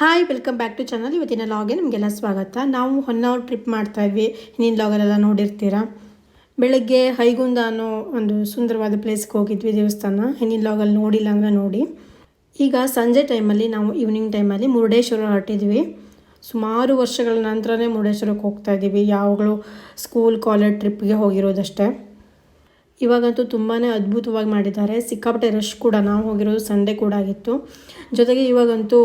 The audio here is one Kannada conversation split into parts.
Hi welcome back to channel ಇವತ್ತಿನ ಲಾಗೆ ನಿಮಗೆಲ್ಲ ಸ್ವಾಗತ. ನಾವು ಹೊನ್ನಾವರ್ ಟ್ರಿಪ್ ಮಾಡ್ತಾ ಇದ್ವಿ. ಹಿಂದಿನ ಲಾಗಲ್ಲೆಲ್ಲ ನೋಡಿರ್ತೀರಾ? ಬೆಳಗ್ಗೆ ಹೈಗುಂದ ಅನ್ನೋ ಒಂದು ಸುಂದರವಾದ ಪ್ಲೇಸ್ಗೆ ಹೋಗಿದ್ವಿ, ದೇವಸ್ಥಾನ. ಹಿಂದಿನ ಲಾಗಲ್ಲಿ ನೋಡಿಲ್ಲ ಅಂದರೆ ನೋಡಿ. ಈಗ ಸಂಜೆ ಟೈಮಲ್ಲಿ ನಾವು ಈವ್ನಿಂಗ್ ಟೈಮಲ್ಲಿ ಮುರುಡೇಶ್ವರ ಹೊರಟಿದ್ವಿ. ಸುಮಾರು ವರ್ಷಗಳ ನಂತರನೇ ಮುರುಡೇಶ್ವರಕ್ಕೆ ಹೋಗ್ತಾ ಇದ್ದೀವಿ. ಯಾವಾಗಲೂ ಸ್ಕೂಲ್ ಕಾಲೇಜ್ ಟ್ರಿಪ್ಗೆ ಹೋಗಿರೋದಷ್ಟೇ. ಇವಾಗಂತೂ ತುಂಬಾ ಅದ್ಭುತವಾಗಿ ಮಾಡಿದ್ದಾರೆ. ಸಿಕ್ಕಾಪಟ್ಟೆ ರಶ್ ಕೂಡ ನಾವು ಹೋಗಿರೋದು ಸಂಡೇ ಕೂಡ ಆಗಿತ್ತು. ಜೊತೆಗೆ ಇವಾಗಂತೂ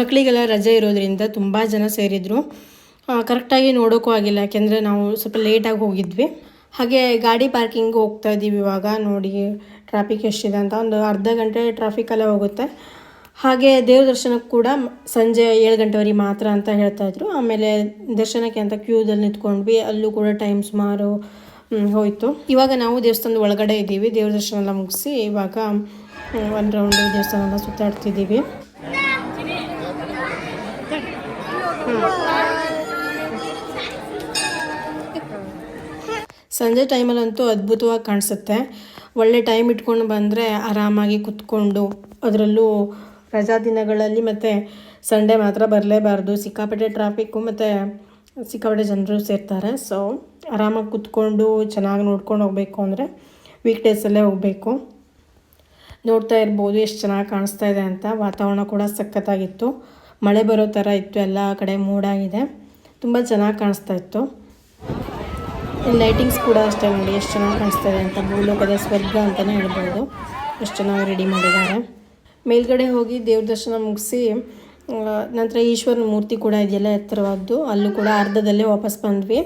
ಮಕ್ಕಳಿಗೆಲ್ಲ ರಜೆ ಇರೋದ್ರಿಂದ ತುಂಬ ಜನ ಸೇರಿದರು. ಕರೆಕ್ಟಾಗಿ ನೋಡೋಕ್ಕೂ ಆಗಿಲ್ಲ, ಯಾಕೆಂದರೆ ನಾವು ಸ್ವಲ್ಪ ಲೇಟಾಗಿ ಹೋಗಿದ್ವಿ. ಹಾಗೆ ಗಾಡಿ ಪಾರ್ಕಿಂಗ್ ಹೋಗ್ತಾ ಇದ್ದೀವಿ ಇವಾಗ, ನೋಡಿ ಟ್ರಾಫಿಕ್ ಎಷ್ಟಿದೆ ಅಂತ. ಒಂದು ಅರ್ಧ ಗಂಟೆ ಟ್ರಾಫಿಕಲ್ಲೇ ಹೋಗುತ್ತೆ. ಹಾಗೆ ದೇವ್ರ ದರ್ಶನಕ್ಕೆ ಕೂಡ ಸಂಜೆ ಏಳು ಗಂಟೆವರೆಗೆ ಮಾತ್ರ ಅಂತ ಹೇಳ್ತಾಯಿದ್ರು ಆಮೇಲೆ ದರ್ಶನಕ್ಕೆ ಅಂತ ಕ್ಯೂದಲ್ಲಿ ನಿಂತ್ಕೊಂಡ್ವಿ. ಅಲ್ಲೂ ಕೂಡ ಟೈಮ್ ಸುಮಾರು ಹೋಯ್ತು. ಇವಾಗ ನಾವು ದೇವಸ್ಥಾನದ ಒಳಗಡೆ ಇದ್ದೀವಿ. ದೇವ್ರ ದರ್ಶನ ಎಲ್ಲ ಮುಗಿಸಿ ಇವಾಗ ಒಂದು ರೌಂಡ್ ದೇವಸ್ಥಾನ ಎಲ್ಲ ಸುತ್ತಾಡ್ತಿದ್ದೀವಿ. ಸಂಜೆ ಟೈಮಲ್ಲಂತೂ ಅದ್ಭುತವಾಗಿ ಕಾಣಿಸುತ್ತೆ. ಒಳ್ಳೆ ಟೈಮ್ ಇಟ್ಕೊಂಡು ಬಂದರೆ ಆರಾಮಾಗಿ ಕುತ್ಕೊಂಡು ಅದರಲ್ಲೂ ರಜಾ ದಿನಗಳಲ್ಲಿ ಮತ್ತು ಸಂಡೇ ಮಾತ್ರ ಬರಲೇಬಾರ್ದು. ಸಿಕ್ಕಾಪಟ್ಟೆ ಟ್ರಾಫಿಕ್ಕು ಮತ್ತು ಸಿಕ್ಕಾಪಟ್ಟೆ ಜನರು ಸೇರ್ತಾರೆ. ಸೊ ಆರಾಮಾಗಿ ಕುತ್ಕೊಂಡು, ಚೆನ್ನಾಗಿ ನೋಡ್ಕೊಂಡು ಹೋಗಬೇಕು ಅಂದರೆ ವೀಕ್ ಡೇಸಲ್ಲೇ ಹೋಗಬೇಕು. ನೋಡ್ತಾ ಇರ್ಬೋದು, ಎಷ್ಟು ಚೆನ್ನಾಗಿ ಕಾಣಿಸ್ತಾ ಇದೆ ಅಂತ. ವಾತಾವರಣ ಕೂಡ ಸಖತ್ತಾಗಿತ್ತು. ಮಳೆ ಬರೋ ಥರ ಇತ್ತು, ಎಲ್ಲ ಕಡೆ ಮೂಡಾಗಿದೆ. ತುಂಬ ಚೆನ್ನಾಗಿ ಕಾಣಿಸ್ತಾ ಇತ್ತು. ಲೈಟಿಂಗ್ಸ್ ಕೂಡ ಅಷ್ಟೇ ನೋಡಿ, ಎಷ್ಟು ಚೆನ್ನಾಗಿ ಕಾಣಿಸ್ತಾ ಇದೆ ಅಂತ. ಭೂಲೋಕದ ಸ್ವರ್ಗ ಅಂತಲೇ ಹೇಳ್ಬೋದು. ಎಷ್ಟು ಚೆನ್ನಾಗಿ ರೆಡಿ ಮಾಡಿದ್ದಾರೆ. ಮೇಲ್ಗಡೆ ಹೋಗಿ ದೇವ್ರ ದರ್ಶನ ಮುಗಿಸಿ ನಂತರ ಈಶ್ವರನ ಮೂರ್ತಿ ಕೂಡ ಇದೆಯಲ್ಲ ಎತ್ತರವಾದ್ದು. ಅಲ್ಲೂ ಕೂಡ ಅರ್ಧದಲ್ಲೇ ವಾಪಸ್ ಬಂದ್ವಿ.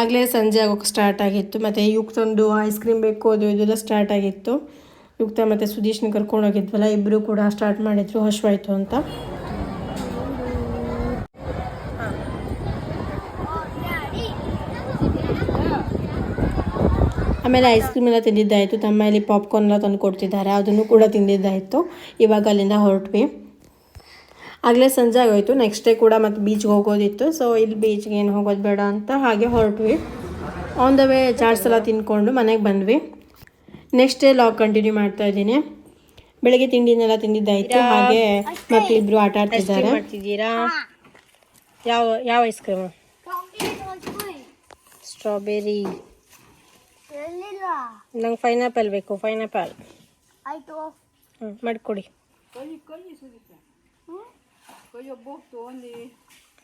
ಆಗಲೇ ಸಂಜೆ ಆಗೋಕೆ ಸ್ಟಾರ್ಟ್ ಆಗಿತ್ತು. ಮತ್ತು ಯುಕ್ತೊಂದು ಐಸ್ ಕ್ರೀಮ್ ಬೇಕು, ಅದು ಇದೆಲ್ಲ ಸ್ಟಾರ್ಟ್ ಆಗಿತ್ತು. ಯುಕ್ತ ಮತ್ತು ಸುದೀಶ್ನ ಕರ್ಕೊಂಡು ಹೋಗಿದ್ವಲ್ಲ ಇಬ್ಬರು ಕೂಡ ಸ್ಟಾರ್ಟ್ ಮಾಡಿದ್ರು ಹಶ್ವಾಯ್ತು ಅಂತ. ಆಮೇಲೆ ಐಸ್ ಕ್ರೀಮ್ ಎಲ್ಲ ತಿಂದಿದ್ದಾಯಿತು. ತಮ್ಮ ಇಲ್ಲಿ ಪಾಪ್ಕಾರ್ನ್ ಎಲ್ಲ ತಂದು ಕೊಡ್ತಿದ್ದಾರೆ. ಅದನ್ನು ಕೂಡ ತಿಂದಿದ್ದಾಯಿತು. ಇವಾಗ ಅಲ್ಲಿಂದ ಹೊರಟ್ವಿ. ಆಗಲೇ ಸಂಜೆ ಆಗೋಯ್ತು. ನೆಕ್ಸ್ಟ್ ಡೇ ಕೂಡ ಮತ್ತು ಬೀಚ್ಗೆ ಹೋಗೋದಿತ್ತು. ಸೊ ಇಲ್ಲಿ ಬೀಚ್ಗೆ ಏನು ಹೋಗೋದು ಬೇಡ ಅಂತ ಹಾಗೆ ಹೊರಟ್ವಿ. ಆನ್ ದ ವೇ ಚಾಟ್ಸ್ ಎಲ್ಲ ತಿನ್ಕೊಂಡು ಮನೆಗೆ ಬಂದ್ವಿ. ನೆಕ್ಸ್ಟ್ ಡೇ ಲಾಗ್ ಕಂಟಿನ್ಯೂ ಮಾಡ್ತಾ ಇದ್ದೀನಿ. ಬೆಳಗ್ಗೆ ತಿಂಡಿನೆಲ್ಲ ತಿಂದಿದ್ದಾಯ್ತು ಹಾಗೆ ಮಕ್ಕಳಿಬ್ರು ಆಟ ಆಡ್ತಿದ್ದಾರೆ. ಮಾಡ್ತಿದ್ದೀರಾ? ಯಾವ ಯಾವ ಐಸ್ ಕ್ರೀಮ್ ಸ್ಟ್ರಾಬೆರಿ ನಂಗೆ ಪೈನಾಪಲ್ ಬೇಕು. ಪೈನಾಪಲ್ ಆಯ್ತು. ಹ್ಞೂ ಮಾಡಿಕೊಡಿ.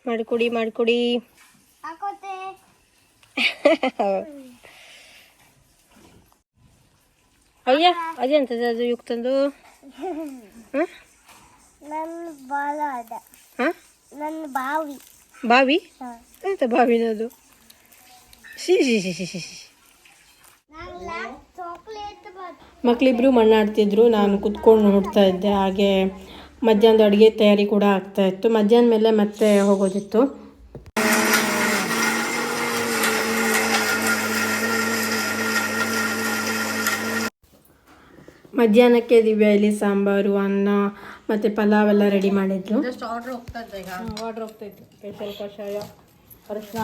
ಮಾಡಿಕೊಡಿ ಮಾಡ್ಕೊಡಿ. ಹಾಕೋತೆ. ಅಯ್ಯ ಅದೇ ಅಂತದ ಅದು ಯುಕ್ ತಂದು ಬಾವಿ. ಬಾವಿ? ಹ. ಎಂತ ಬಾವಿನದು ಸಿ ಸಿ ಸಿ ಮಕ್ಕಳಿಬ್ರು ಮಣ್ಣಾಡ್ತಿದ್ರು ನಾನು ಕುತ್ಕೊಂಡು ನೋಡ್ತಾ ಇದ್ದೆ ಹಾಗೆ ಮಧ್ಯಾಹ್ನದ ಅಡುಗೆ ತಯಾರಿ ಕೂಡ ಆಗ್ತಾ ಇತ್ತು. ಮಧ್ಯಾಹ್ನ ಮೇಲೆ ಮತ್ತೆ ಹೋಗೋದಿತ್ತು. ಮಧ್ಯಾಹ್ನಕ್ಕೆ ದಿವ್ಯಾ ಇಲ್ಲಿ ಸಾಂಬಾರು ಅನ್ನ ಮತ್ತು ಪಲಾವ್ ಎಲ್ಲ ರೆಡಿ ಮಾಡಿದ್ರು. ಆರ್ಡ್ರ್ ಹೋಗ್ತಾ ಇತ್ತು. ಸ್ಪೆಷಲ್ ಕಷಾಯ ಅರಿಶಿನ.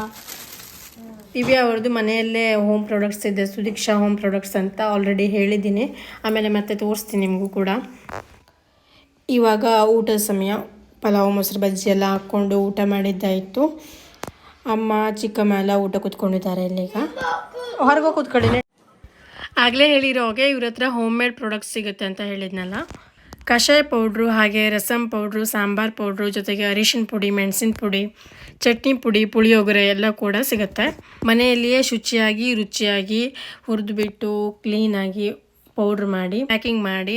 ದಿವ್ಯಾ ಅವ್ರದ್ದು ಮನೆಯಲ್ಲೇ ಹೋಮ್ ಪ್ರಾಡಕ್ಟ್ಸ್ ಇದೆ. ಸುದೀಕ್ಷಾ ಹೋಮ್ ಪ್ರಾಡಕ್ಟ್ಸ್ ಅಂತ ಆಲ್ರೆಡಿ ಹೇಳಿದ್ದೀನಿ. ಆಮೇಲೆ ಮತ್ತೆ ತೋರಿಸ್ತೀನಿ ನಿಮಗೂ ಕೂಡ. ಇವಾಗ ಊಟದ ಸಮಯ. ಪಲಾವ್ ಮೊಸರು ಬಜ್ಜಿ ಎಲ್ಲ ಹಾಕ್ಕೊಂಡು ಊಟ ಮಾಡಿದ್ದಾಯಿತು. ಅಮ್ಮ ಚಿಕ್ಕಮ್ಮ ಎಲ್ಲ ಊಟ ಕೂತ್ಕೊಂಡಿದ್ದಾರೆ ಇಲ್ಲಿಗ. ಹೊರಗೆ ಕೂತ್ಕೊಳ್ಳಿ. ಆಗಲೇ ಹೇಳಿರೋ ಹಾಗೆ ಇವ್ರ ಹತ್ರ ಹೋಮ್ ಮೇಡ್ ಪ್ರಾಡಕ್ಟ್ಸ್ ಸಿಗುತ್ತೆ ಅಂತ ಹೇಳಿದ್ನಲ್ಲ. ಕಷಾಯ ಪೌಡ್ರು ಹಾಗೆ ರಸಂ ಪೌಡ್ರು ಸಾಂಬಾರ್ ಪೌಡ್ರು ಜೊತೆಗೆ ಅರಿಶಿನ ಪುಡಿ ಮೆಣಸಿನ ಪುಡಿ ಚಟ್ನಿ ಪುಡಿ ಪುಳಿಯೋಗರೆ ಎಲ್ಲ ಕೂಡ ಸಿಗುತ್ತೆ. ಮನೆಯಲ್ಲಿಯೇ ಶುಚಿಯಾಗಿ ರುಚಿಯಾಗಿ ಹುರಿದುಬಿಟ್ಟು ಕ್ಲೀನಾಗಿ ಪೌಡ್ರ್ ಮಾಡಿ ಪ್ಯಾಕಿಂಗ್ ಮಾಡಿ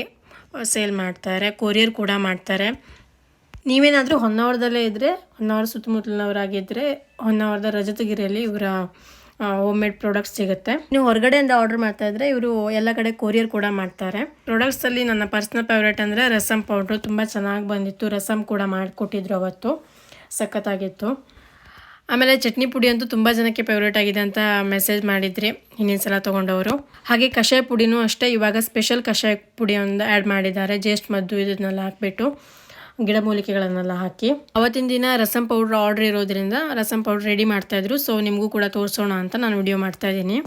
ಸೇಲ್ ಮಾಡ್ತಾರೆ, ಕೊರಿಯರ್ ಕೂಡ ಮಾಡ್ತಾರೆ. ನೀವೇನಾದರೂ ಹೊನ್ನಾವರದಲ್ಲೇ ಇದ್ದರೆ ಹೊನ್ನಾವರ ಸುತ್ತಮುತ್ತಲಿನವರಾಗಿದ್ದರೆ ಹೊನ್ನಾವರದ ರಜತಗಿರಿಯಲ್ಲಿ ಇವರ ಹೋಮ್ ಮೇಡ್ ಪ್ರಾಡಕ್ಟ್ಸ್ ಸಿಗುತ್ತೆ. ನೀವು ಹೊರಗಡೆಯಿಂದ ಆರ್ಡರ್ ಮಾಡ್ತಾ ಇದ್ರೆ ಇವರು ಎಲ್ಲ ಕಡೆ ಕೊರಿಯರ್ ಕೂಡ ಮಾಡ್ತಾರೆ. ಪ್ರಾಡಕ್ಟ್ಸಲ್ಲಿ ನನ್ನ ಪರ್ಸ್ನಲ್ ಫೇವ್ರೇಟ್ ಅಂದರೆ ರಸಮ್ ಪೌಡ್ರು ತುಂಬ ಚೆನ್ನಾಗಿ ಬಂದಿತ್ತು. ರಸಮ್ ಕೂಡ ಮಾಡಿಕೊಟ್ಟಿದ್ರು ಅವತ್ತು. ಸಖತ್ತಾಗಿತ್ತು. ಆಮೇಲೆ ಚಟ್ನಿ ಪುಡಿ ಅಂತೂ ತುಂಬ ಜನಕ್ಕೆ ಫೇವ್ರೇಟ್ ಆಗಿದೆ ಅಂತ ಮೆಸೇಜ್ ಮಾಡಿದ್ರಿ. ಹಿಂದಿನ ಸಲ ತೊಗೊಂಡವರು. ಹಾಗೆ ಕಷಾಯ ಪುಡಿನೂ ಅಷ್ಟೇ, ಇವಾಗ ಸ್ಪೆಷಲ್ ಕಷಾಯ ಪುಡಿ ಒಂದು ಆ್ಯಡ್ ಮಾಡಿದ್ದಾರೆ. ಜೇಸ್ಟ್ ಮದ್ದು ಇದನ್ನೆಲ್ಲ ಹಾಕ್ಬಿಟ್ಟು ಗಿಡಮೂಲಿಕೆಗಳನ್ನೆಲ್ಲ ಹಾಕಿ. ಅವತ್ತಿನ ದಿನ ರಸಂ ಪೌಡ್ರ್ ಆರ್ಡ್ರ್ ಇರೋದ್ರಿಂದ ರಸಂ ಪೌಡ್ರ್ ರೆಡಿ ಮಾಡ್ತಾಯಿದ್ರು ಸೊ ನಿಮಗೂ ಕೂಡ ತೋರಿಸೋಣ ಅಂತ ನಾನು ವಿಡಿಯೋ ಮಾಡ್ತಾ ಇದ್ದೀನಿ.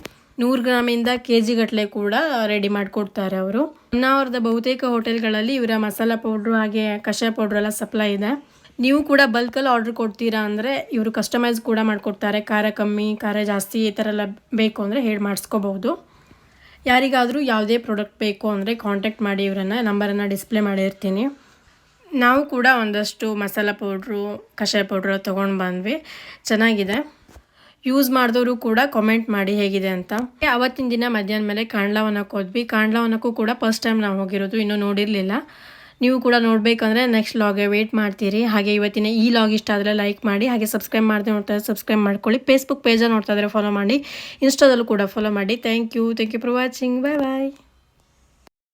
ನೂರು ಗ್ರಾಮಿಂದ ಕೆ ಜಿ ಗಟ್ಟಲೆ ಕೂಡ ರೆಡಿ ಮಾಡಿಕೊಡ್ತಾರೆ ಅವರು. ಹೊನ್ನಾವರದ ಬಹುತೇಕ ಹೋಟೆಲ್ಗಳಲ್ಲಿ ಇವರ ಮಸಾಲ ಪೌಡ್ರು ಹಾಗೆ ಕಷಾಯ ಪೌಡ್ರ್ ಎಲ್ಲ ಸಪ್ಲೈ ಇದೆ. ನೀವು ಕೂಡ ಬಲ್ಕಲ್ಲಿ ಆರ್ಡ್ರ್ ಕೊಡ್ತೀರಾ ಅಂದರೆ ಇವರು ಕಸ್ಟಮೈಸ್ ಕೂಡ ಮಾಡಿಕೊಡ್ತಾರೆ. ಖಾರ ಕಮ್ಮಿ, ಖಾರ ಜಾಸ್ತಿ ಈ ಥರ ಎಲ್ಲ ಬೇಕು ಅಂದರೆ ಹೇಳಿ ಮಾಡಿಸ್ಕೋಬಹುದು. ಯಾರಿಗಾದರೂ ಯಾವುದೇ ಪ್ರಾಡಕ್ಟ್ ಬೇಕು ಅಂದರೆ ಕಾಂಟ್ಯಾಕ್ಟ್ ಮಾಡಿ ಇವರನ್ನು ನಂಬರನ್ನು ಡಿಸ್ಪ್ಲೇ ಮಾಡಿರ್ತೀನಿ. ನಾವು ಕೂಡ ಒಂದಷ್ಟು ಮಸಾಲ ಪೌಡ್ರು ಕಷಾಯ ಪೌಡ್ರು ತೊಗೊಂಡು ಬಂದ್ವಿ. ಚೆನ್ನಾಗಿದೆ. ಯೂಸ್ ಮಾಡಿದವರು ಕೂಡ ಕಾಮೆಂಟ್ ಮಾಡಿ ಹೇಗಿದೆ ಅಂತ. ಅವತ್ತಿನ ದಿನ ಮಧ್ಯಾಹ್ನ ಮೇಲೆ ಕಾಂಡ್ಲಾವನಕ್ಕೆ ಹೋದ್ವಿ. ಕಾಂಡ್ಲಾವನಕ್ಕೂ ಕೂಡ ಫಸ್ಟ್ ಟೈಮ್ ನಾವು ಹೋಗಿರೋದು, ಇನ್ನೂ ನೋಡಿರಲಿಲ್ಲ. ನೀವು ಕೂಡ ನೋಡಬೇಕಂದ್ರೆ ನೆಕ್ಸ್ಟ್ ಲಾಗೆ ವೇಟ್ ಮಾಡ್ತೀರಿ. ಹಾಗೆ ಇವತ್ತಿನ ಈ ಲಾಗ್ ಇಷ್ಟ ಆದರೆ ಲೈಕ್ ಮಾಡಿ, ಹಾಗೆ ಸಬ್ಸ್ಕ್ರೈಬ್ ಮಾಡಿದೆ ನೋಡ್ತಾ ಇದ್ದರೆ ಸಬ್ಸ್ಕ್ರೈಬ್ ಮಾಡ್ಕೊಳ್ಳಿ. ಫೇಸ್ಬುಕ್ ಪೇಜಲ್ಲಿ ನೋಡ್ತಾ ಇದ್ದರೆ ಫಾಲೋ ಮಾಡಿ. ಇನ್ಸ್ಟಾದಲ್ಲೂ ಕೂಡ ಫಾಲೋ ಮಾಡಿ. Thank you thank you for watching bye bye